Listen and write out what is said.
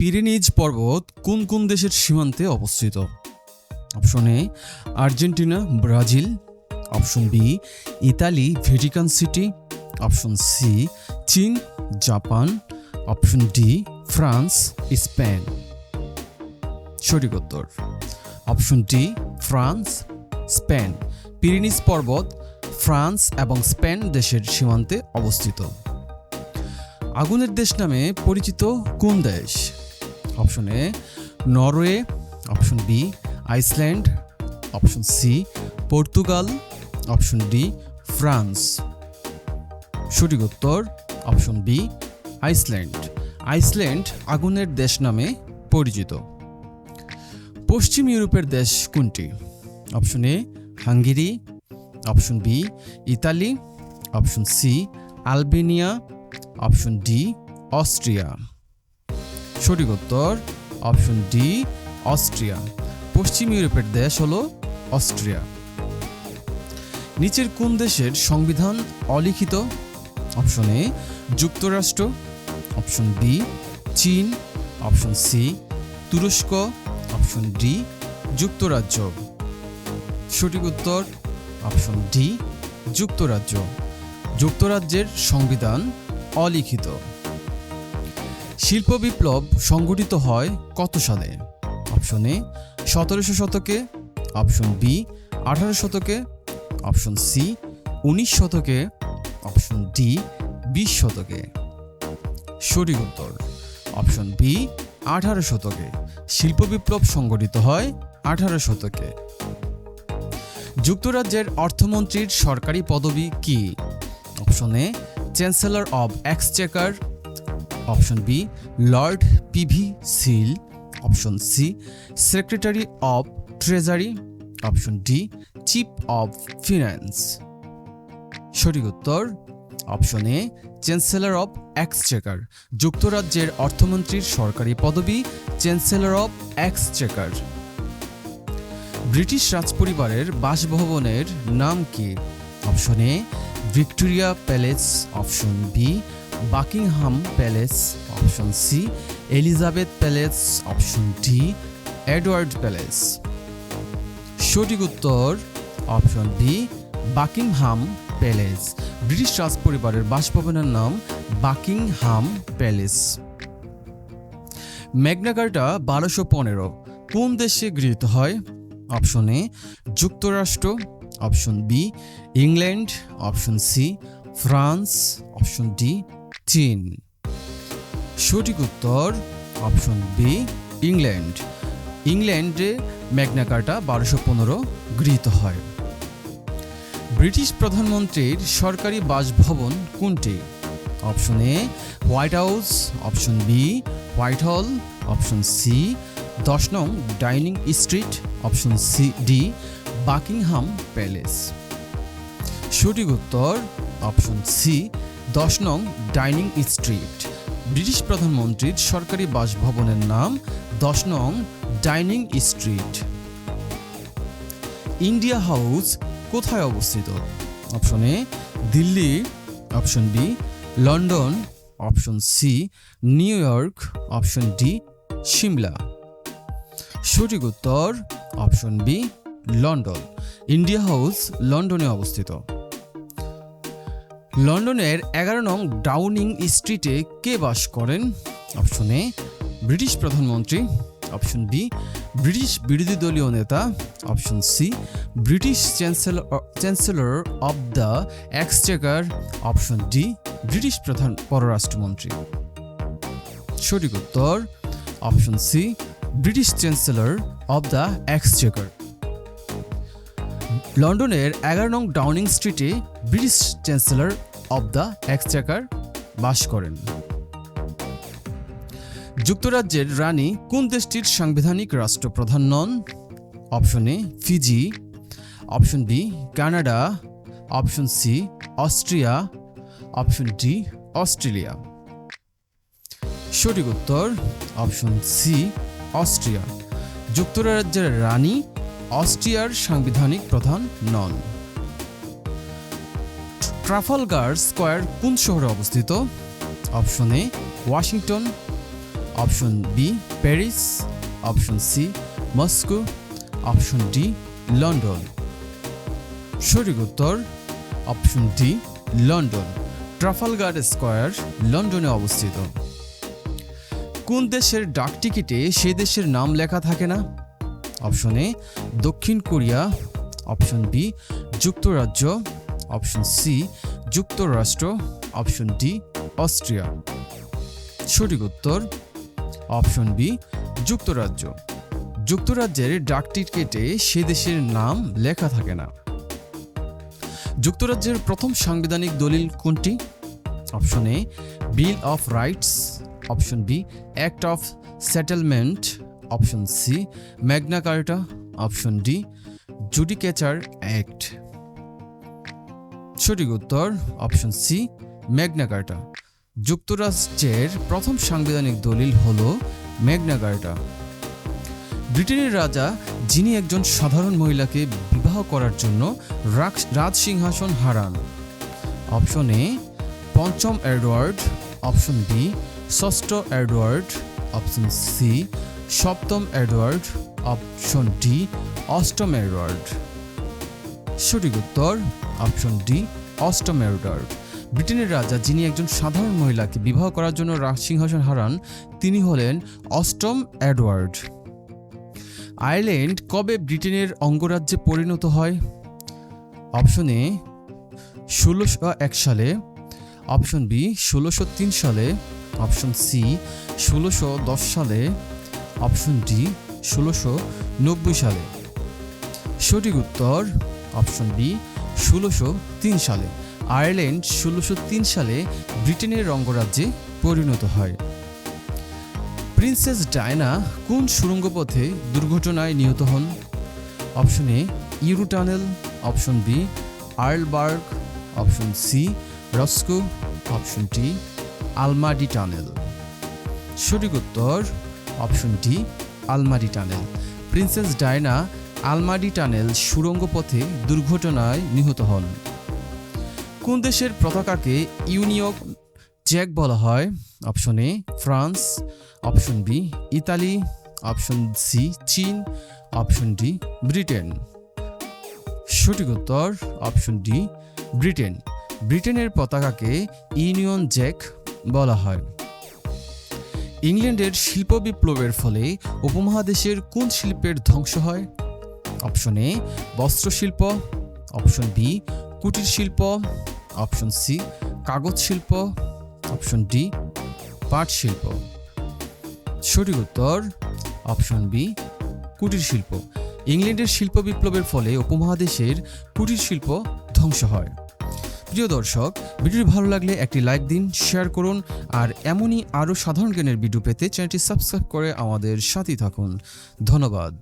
পিরেনিজ পর্বত কোন কোন দেশের সীমান্তে অবস্থিত? Option A, Argentina, Brazil. Option B, Italy Vatican City. Option C, চীন, Japan. Option D, France, Spain. সঠিক উত্তর। Option D, France, Spain. Pyrenees পর্বত ফ্রান্স এবং স্পেন দেশের সীমান্তে অবস্থিত। আগুনের দেশ নামে পরিচিত কোন দেশ? Option A Norway, option B Iceland, option C Portugal, option D France. সঠিক উত্তর অপশন বি আইসল্যান্ড। আইসল্যান্ড আগুনের দেশ নামে পরিচিত। পশ্চিম ইউরোপের দেশ কোনটি? Option A Hungary, option B Italy, option C Albania, option D Austria. সঠিক উত্তর অপশন ডি, অস্ট্রিয়া। পশ্চিম ইউরোপের দেশ হল অস্ট্রিয়া। নিচের কোন দেশের সংবিধান অলিখিত? অপশন এ, যুক্তরাষ্ট্র। অপশন বি, চীন। অপশন সি, তুরস্ক। অপশন ডি, যুক্তরাজ্য। সঠিক উত্তর অপশন ডি, যুক্তরাজ্য। যুক্তরাজ্যের সংবিধান অলিখিত। শিল্প বিপ্লব সংগঠিত হয় কত সালে? অপশন এ, সতেরোশো শতকে। অপশন বি, আঠারো শতকে। অপশন সি, উনিশ শতকে। অপশন ডি, বিশ শতকে। সঠিক উত্তর। অপশন বি, আঠারো শতকে। শিল্প বিপ্লব সংগঠিত হয় আঠারো শতকে। যুক্তরাজ্যের অর্থমন্ত্রীর সরকারি পদবি কি? Option A, chancellor of exchequer. Option B, lord privy seal, option C, secretary of treasury, option D, chief of finance. সঠিক উত্তর, option A, chancellor of exchequer, যুক্তরাজ্যের অর্থমন্ত্রীর সরকারি পদবি, চ্যান্সেলর অব এক্সচেকার। ব্রিটিশ রাজপরিবারের বাসভবনের নাম কি? Option A, Victoria palace, option B Buckingham palace option C Elizabeth palace option D Edward palace সঠিক উত্তর option B Buckingham palace British রাজ পরিবারের বাসভবনের নাম বাকিংহাম প্যালেস ম্যাগনাকার্টা বারোশো পনেরো। কোন দেশে গৃহীত হয়? অপশন এ যুক্তরাষ্ট্র। Option B England option C France option D চীন সঠিক উত্তর অপশন বি ইংল্যান্ড ইংল্যান্ডে ম্যাগনাকার্টা বারোশো পনেরো গৃহীত হয়। ব্রিটিশ প্রধানমন্ত্রীর সরকারি বাসভবন কোনটি? Option A White House option B Whitehall option C দশ নং Downing street option C D Buckingham palace সঠিক উত্তর অপশন সি, দশ নং ডাইনিং স্ট্রিট। ব্রিটিশ প্রধানমন্ত্রীর সরকারি বাসভবনের নাম দশ নং ডাইনিং স্ট্রিট। ইন্ডিয়া হাউস কোথায় অবস্থিত? Option A, Delhi. Option B, London. Option C, New York. Option D, Shimla. সঠিক উত্তর option B, London. India House লন্ডনে অবস্থিত। লন্ডনের এগারো নং ডাউনিং স্ট্রিটে কে বাস করেন? অপশন এ, ব্রিটিশ প্রধানমন্ত্রী। অপশন বি, ব্রিটিশ বিরোধী দলীয় নেতা। Option C, British chancellor chancellor of the exchequer. Option D, British প্রধান পররাষ্ট্রমন্ত্রী। সঠিক উত্তর। Option C, British chancellor of the exchequer. লন্ডনের এগারো নং ডাউনিং স্ট্রিটে British chancellor of the exchequer বাস করেন। যুক্তরাজ্যের রানী কোন দেশটির সাংবিধানিক রাষ্ট্রপ্রধান নন? Option A, Fiji. Option B, Canada. Option C, Austria. Option D, Australia. সঠিক উত্তর, অপশন সি, অস্ট্রিয়া। যুক্তরাজ্যের রানী অস্ট্রিয়ার সাংবিধানিক প্রধান নন। ট্রাফালগার স্কোয়ার কোন শহরে অবস্থিত? Option A, Washington. Option B, Paris. Option C, Moscow. Option D, London. সঠিক উত্তর, option D, London. Trafalgar square লন্ডনে অবস্থিত। কোন দেশের ডাকটিকিটে সেই দেশের নাম লেখা থাকে না? অপশন এ, দক্ষিণ কোরিয়া। অপশন বি, যুক্তরাজ্য। অপশন সি, যুক্তরাষ্ট্র, অপশন ডি, অস্ট্রিয়া। সঠিক উত্তর, অপশন বি, যুক্তরাজ্য। যুক্তরাজ্যের ডাকটিকিটে সে দেশের নাম লেখা থাকে না। যুক্তরাজ্যের প্রথম সাংবিধানিক দলিল কোনটি? Option A, bill of rights. Option B, act of settlement. Option C, Magna Carta. Option D, judicature act. সঠিক উত্তর অপশন সি ম্যাগনা কার্টা। যুক্তরাষ্ট্রের প্রথম সাংবিধানিক দলিল হল ম্যাগনা কার্টা। ব্রিটেনের রাজা, যিনি একজন সাধারণ মহিলাকে বিবাহ করার জন্য রাজ- রাজসিংহাসন হারান। অপশন এ পঞ্চম এডওয়ার্ড। অপশন বি ষষ্ঠ এডওয়ার্ড। অপশন সি সপ্তম এডওয়ার্ড। অপশন ডি অষ্টম এডওয়ার্ড। সঠিক উত্তর অপশন ডি অষ্টম এডওয়ার্ড ব্রিটেনের রাজা যিনি একজন সাধারণ মহিলাকে বিবাহ করার জন্য রাজসিংহাসন হারান, তিনি হলেন অষ্টম এডওয়ার্ড। আয়ারল্যান্ড কবে ব্রিটেনের অঙ্গরাজ্যে পরিণত হয়? অপশন এ ষোলোশো এক সালে। অপশন বি ষোলোশো তিন সালে। অপশন সি ষোলোশো দশ সালে। অপশন ডি ষোলোশো নব্বই সালে। সঠিক উত্তর অপশন বি, ষোলোশো তিন সালে। আয়ারল্যান্ড ষোলোশো তিন সালে ব্রিটেনের অঙ্গরাজ্যে পরিণত হয়। প্রিন্সেস ডায়না কোন সুড়ঙ্গ পথে দুর্ঘটনায় নিহত হন? Option A euro tunnel. Option B, Arlberg. Option C, রস্কো। Option D, আলমাডি টানেল। সঠিক উত্তর অপশন ডি, আলমাডি টানেল। প্রিন্সেস ডায়না আলমাডি টানেল সুড়ঙ্গ পথে দুর্ঘটনায় নিহত হন। কোন দেশের পতাকাকে ইউনিয়ক জ্যাক বলা হয়? Option A, France. Option B, Italy. Option C, চীন। Option D, Britain. সঠিক উত্তর, অপশন ডি, ব্রিটেন। ব্রিটেনের পতাকাকে ইউনিয়ন জ্যাক বলা হয়। ইংল্যান্ডের শিল্প বিপ্লবের ফলে উপমহাদেশের কোন শিল্পের ধ্বংস হয়? অপশন এ, বস্ত্রশিল্প, অপশন বি কুটির শিল্প অপশন সি কাগজ শিল্প অপশন ডি পাট শিল্প সঠিক উত্তর, অপশন বি কুটির শিল্প ইংল্যান্ডের শিল্প বিপ্লবের ফলে উপমহাদেশের কুটির শিল্প ধ্বংস হয়। প্রিয় দর্শক, ভিডিওটি ভালো লাগলে একটি লাইক দিন, শেয়ার করুন, আর এমনই আরও সাধারণ জ্ঞানের ভিডিও পেতে চ্যানেলটি সাবস্ক্রাইব করে আমাদের সাথেই থাকুন। ধন্যবাদ।